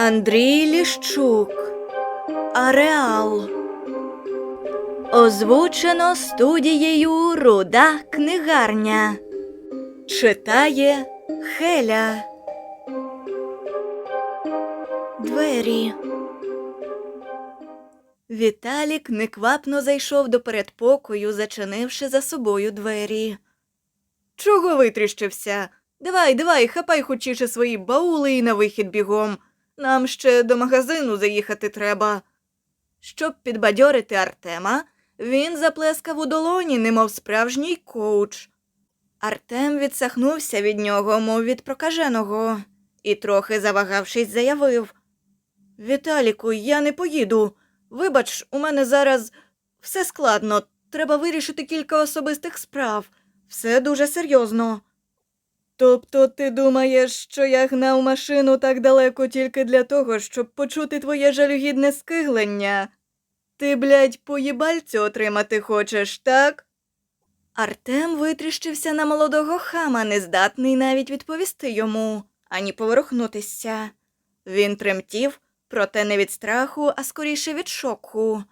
Андрій Ліщук. Ареал. Озвучено студією Руда книгарня. Читає Хеля. Двері. Віталік неквапно зайшов до передпокою, зачинивши за собою двері. Чого витріщився? Давай, давай, хапай хочіше свої баули і на вихід бігом. Нам ще до магазину заїхати треба. Щоб підбадьорити Артема, він заплескав у долоні, немов справжній коуч. Артем відсахнувся від нього, мов від прокаженого, і, трохи завагавшись, заявив Віталіку, я не поїду. Вибач, у мене зараз все складно. Треба вирішити кілька особистих справ. Все дуже серйозно. Тобто ти думаєш, що я гнав машину так далеко тільки для того, щоб почути твоє жалюгідне скиглення? Ти, блядь, поїбальцю отримати хочеш, так? Артем витріщився на молодого хама, нездатний навіть відповісти йому, ані поворухнутися. Він тремтів, проте не від страху, а скоріше від шоку.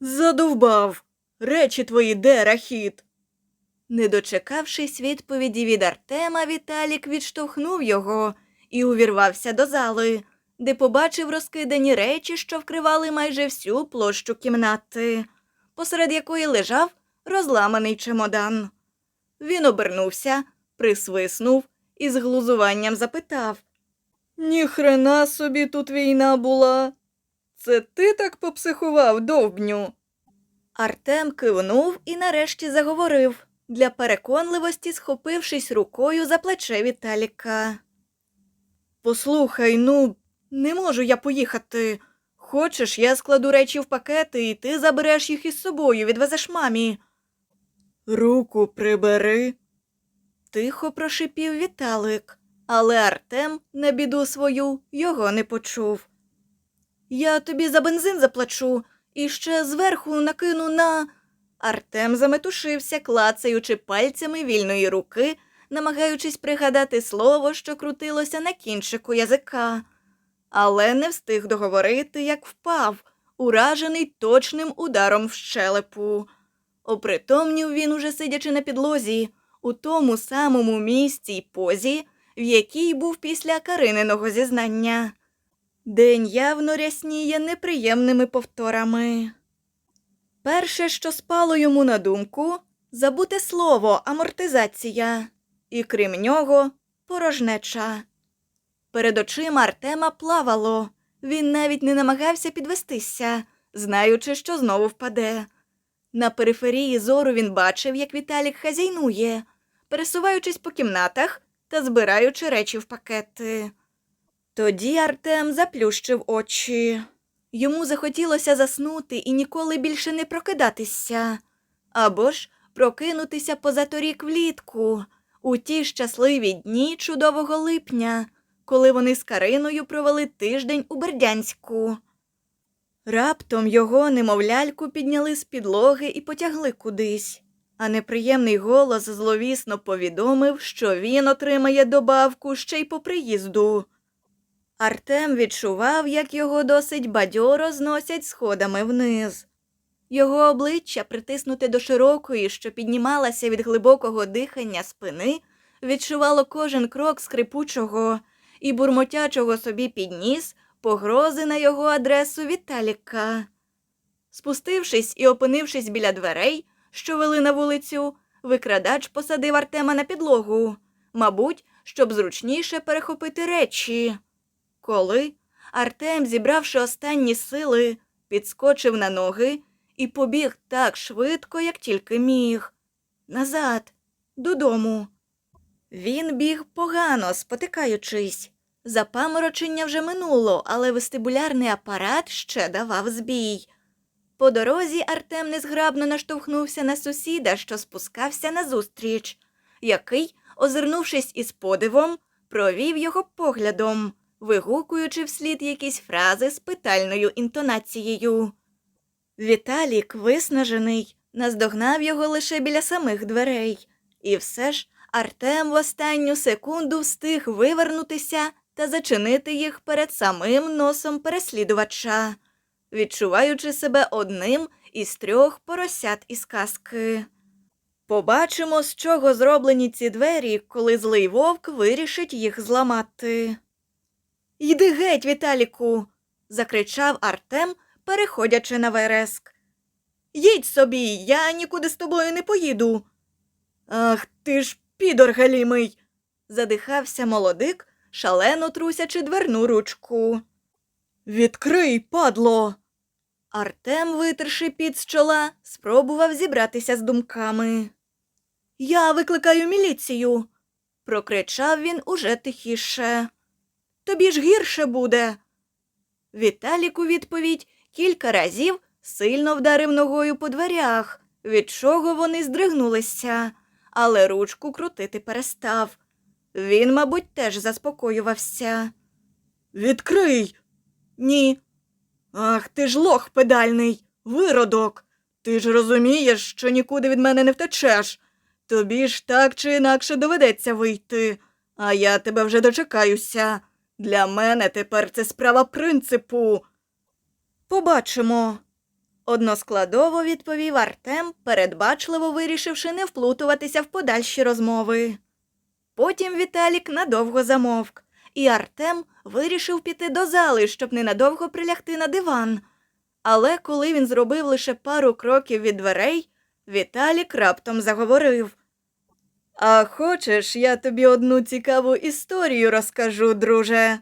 Задовбав. Речі твої де, рахіт? Не дочекавшись відповіді від Артема, Віталік відштовхнув його і увірвався до зали, де побачив розкидані речі, що вкривали майже всю площу кімнати, посеред якої лежав розламаний чемодан. Він обернувся, присвиснув і з глузуванням запитав Ніхрена собі тут війна була. Це ти так попсихував, довбню? Артем кивнув і нарешті заговорив, для переконливості схопившись рукою за плече Віталіка. Послухай, ну, не можу я поїхати. Хочеш, я складу речі в пакети, і ти забереш їх із собою, відвезеш мамі. Руку прибери. Тихо прошипів Віталик, але Артем, на біду свою, його не почув. Я тобі за бензин заплачу і ще зверху накину на. Артем заметушився, клацаючи пальцями вільної руки, намагаючись пригадати слово, що крутилося на кінчику язика, але не встиг договорити, як впав, уражений точним ударом в щелепу. Опритомнів він, уже сидячи на підлозі, у тому самому місці й позі, в якій був після Карининого зізнання. День явно рясніє неприємними повторами. Перше, що спало йому на думку, забуте слово амортизація, і крім нього, порожнеча. Перед очима Артема плавало, він навіть не намагався підвестися, знаючи, що знову впаде. На периферії зору він бачив, як Віталік хазяйнує, пересуваючись по кімнатах та збираючи речі в пакети. Тоді Артем заплющив очі. Йому захотілося заснути і ніколи більше не прокидатися, або ж прокинутися позаторік влітку, у ті щасливі дні чудового липня, коли вони з Кариною провели тиждень у Бердянську. Раптом його, немов ляльку, підняли з підлоги і потягли кудись, а неприємний голос зловісно повідомив, що він отримає добавку ще й по приїзду. Артем відчував, як його досить бадьоро зносять сходами вниз. Його обличчя, притиснуте до широкої, що піднімалася від глибокого дихання спини, відчувало кожен крок скрипучого і бурмотячого собі підніс погрози на його адресу Віталіка. Спустившись і опинившись біля дверей, що вели на вулицю, викрадач посадив Артема на підлогу, мабуть, щоб зручніше перехопити речі. Коли Артем, зібравши останні сили, підскочив на ноги і побіг так швидко, як тільки міг. Назад, додому. Він біг погано, спотикаючись. Запаморочення вже минуло, але вестибулярний апарат ще давав збій. По дорозі Артем незграбно наштовхнувся на сусіда, що спускався назустріч, який, озирнувшись із подивом, провів його поглядом вигукуючи вслід якісь фрази з питальною інтонацією. Віталік, виснажений, наздогнав його лише біля самих дверей, і все ж Артем в останню секунду встиг вивернутися та зачинити їх перед самим носом переслідувача, відчуваючи себе одним із трьох поросят із казки. Побачимо, з чого зроблені ці двері, коли злий вовк вирішить їх зламати. Йди геть, Віталіку. закричав Артем, переходячи на вереск. Їдь собі, я нікуди з тобою не поїду. Ах ти ж підор галімий. задихався молодик, шалено трусячи дверну ручку. Відкрий, падло. Артем, витерши під з чола, спробував зібратися з думками. Я викликаю міліцію, прокричав він уже тихіше. Тобі ж гірше буде. Віталік у відповідь кілька разів сильно вдарив ногою по дверях, від чого вони здригнулися, але ручку крутити перестав. Він, мабуть, теж заспокоювався. Відкрий. Ні. Ах, ти ж лох педальний, виродок. Ти ж розумієш, що нікуди від мене не втечеш. Тобі ж так чи інакше доведеться вийти, а я тебе вже дочекаюся. Для мене тепер це справа принципу. Побачимо. Односкладово відповів Артем, передбачливо вирішивши не вплутуватися в подальші розмови. Потім Віталік надовго замовк, і Артем вирішив піти до зали, щоб ненадовго прилягти на диван. Але коли він зробив лише пару кроків від дверей, Віталік раптом заговорив. А хочеш, я тобі одну цікаву історію розкажу, друже.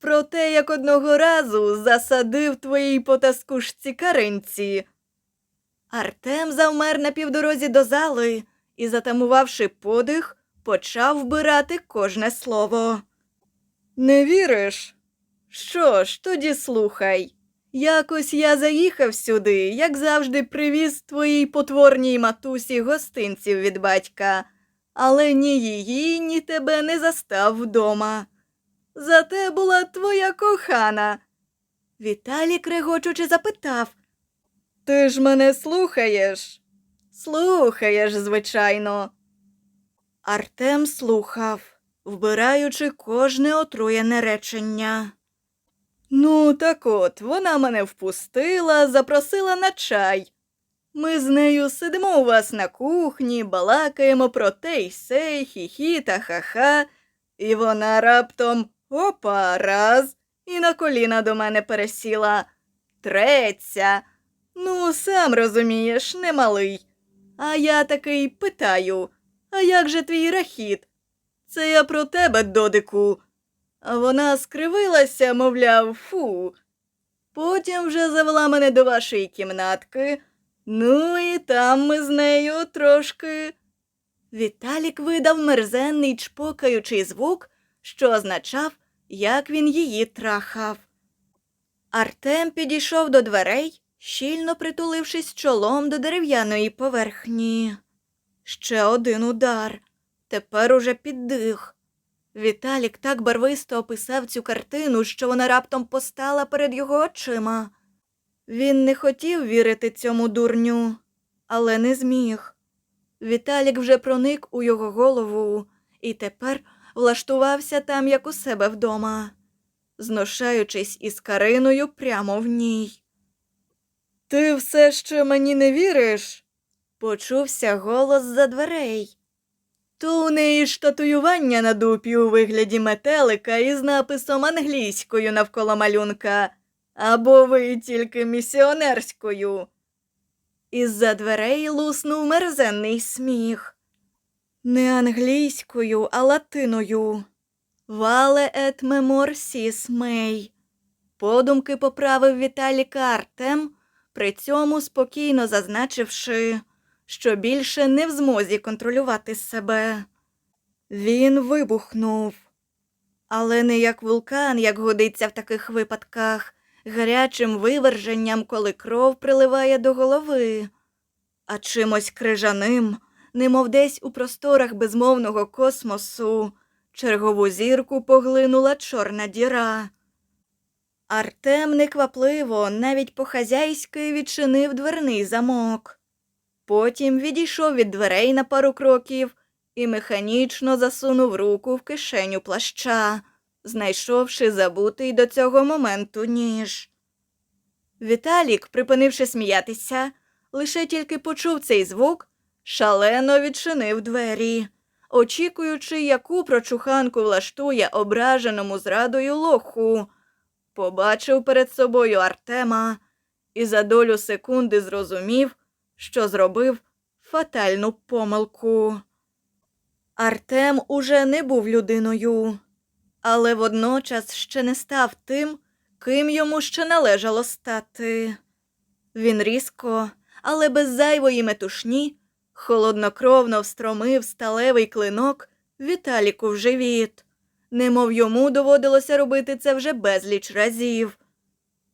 Про те, як одного разу засадив твоїй потаскушці каринці. Артем завмер на півдорозі до зали і, затамувавши подих, почав вбирати кожне слово. Не віриш? Що ж, тоді слухай. Якось я заїхав сюди, як завжди, привіз твоїй потворній матусі гостинців від батька, але ні її, ні тебе не застав вдома. Зате була твоя кохана. Віталік регочучи запитав. Ти ж мене слухаєш? Слухаєш, звичайно. Артем слухав, вбираючи кожне отруєне речення. Ну, так от, вона мене впустила, запросила на чай. Ми з нею сидимо у вас на кухні, балакаємо про те й сей, хі-хі та ха-ха, і вона раптом опа, раз, і на коліна до мене пересіла. Треться. Ну, сам розумієш, немалий. А я такий питаю, а як же твій рахіт? Це я про тебе, додику. А вона скривилася, мовляв, фу. Потім вже завела мене до вашої кімнатки. Ну і там ми з нею трошки. Віталік видав мерзенний чпокаючий звук, що означав, як він її трахав. Артем підійшов до дверей, щільно притулившись чолом до дерев'яної поверхні. Ще один удар. Тепер уже піддих. Віталік так барвисто описав цю картину, що вона раптом постала перед його очима. Він не хотів вірити цьому дурню, але не зміг. Віталік вже проник у його голову і тепер влаштувався там, як у себе вдома, зношаючись із Кариною прямо в ній. Ти все ще мені не віриш? почувся голос за дверей. То у неї ж татуювання на дупі у вигляді метелика із написом англійською навколо малюнка, або ви тільки місіонерською. Із-за дверей луснув мерзенний сміх. Не англійською, а латиною. Вале ет мемор мей. Подумки поправив Віталіка Артем, при цьому спокійно зазначивши, що більше не в змозі контролювати себе. Він вибухнув, але не як вулкан, як годиться в таких випадках, гарячим виверженням, коли кров приливає до голови, а чимось крижаним, немов десь у просторах безмовного космосу, чергову зірку поглинула чорна діра. Артем неквапливо, навіть по-хазяйськи відчинив дверний замок. Потім відійшов від дверей на пару кроків і механічно засунув руку в кишеню плаща, знайшовши забутий до цього моменту ніж. Віталік, припинивши сміятися, лише тільки почув цей звук, шалено відчинив двері, очікуючи, яку прочуханку влаштує ображеному зрадою лоху. Побачив перед собою Артема і за долю секунди зрозумів, що зробив фатальну помилку. Артем уже не був людиною, але водночас ще не став тим, ким йому ще належало стати. Він різко, але без зайвої метушні, холоднокровно встромив сталевий клинок Віталіку в живіт, немов йому доводилося робити це вже безліч разів.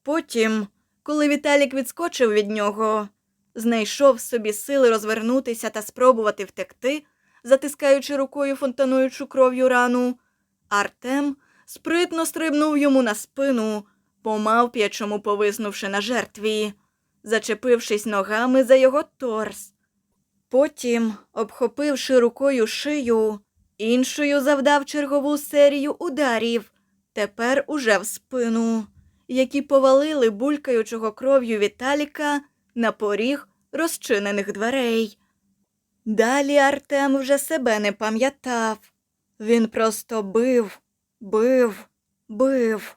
Потім, коли Віталік відскочив від нього, знайшов собі сили розвернутися та спробувати втекти, затискаючи рукою фонтануючу кров'ю рану, Артем спритно стрибнув йому на спину, помавп'ячому повиснувши на жертві, зачепившись ногами за його торс. Потім, обхопивши рукою шию, іншою завдав чергову серію ударів, тепер уже в спину, які повалили булькаючого кров'ю Віталіка на поріг розчинених дверей. Далі Артем вже себе не пам'ятав. Він просто бив, бив, бив.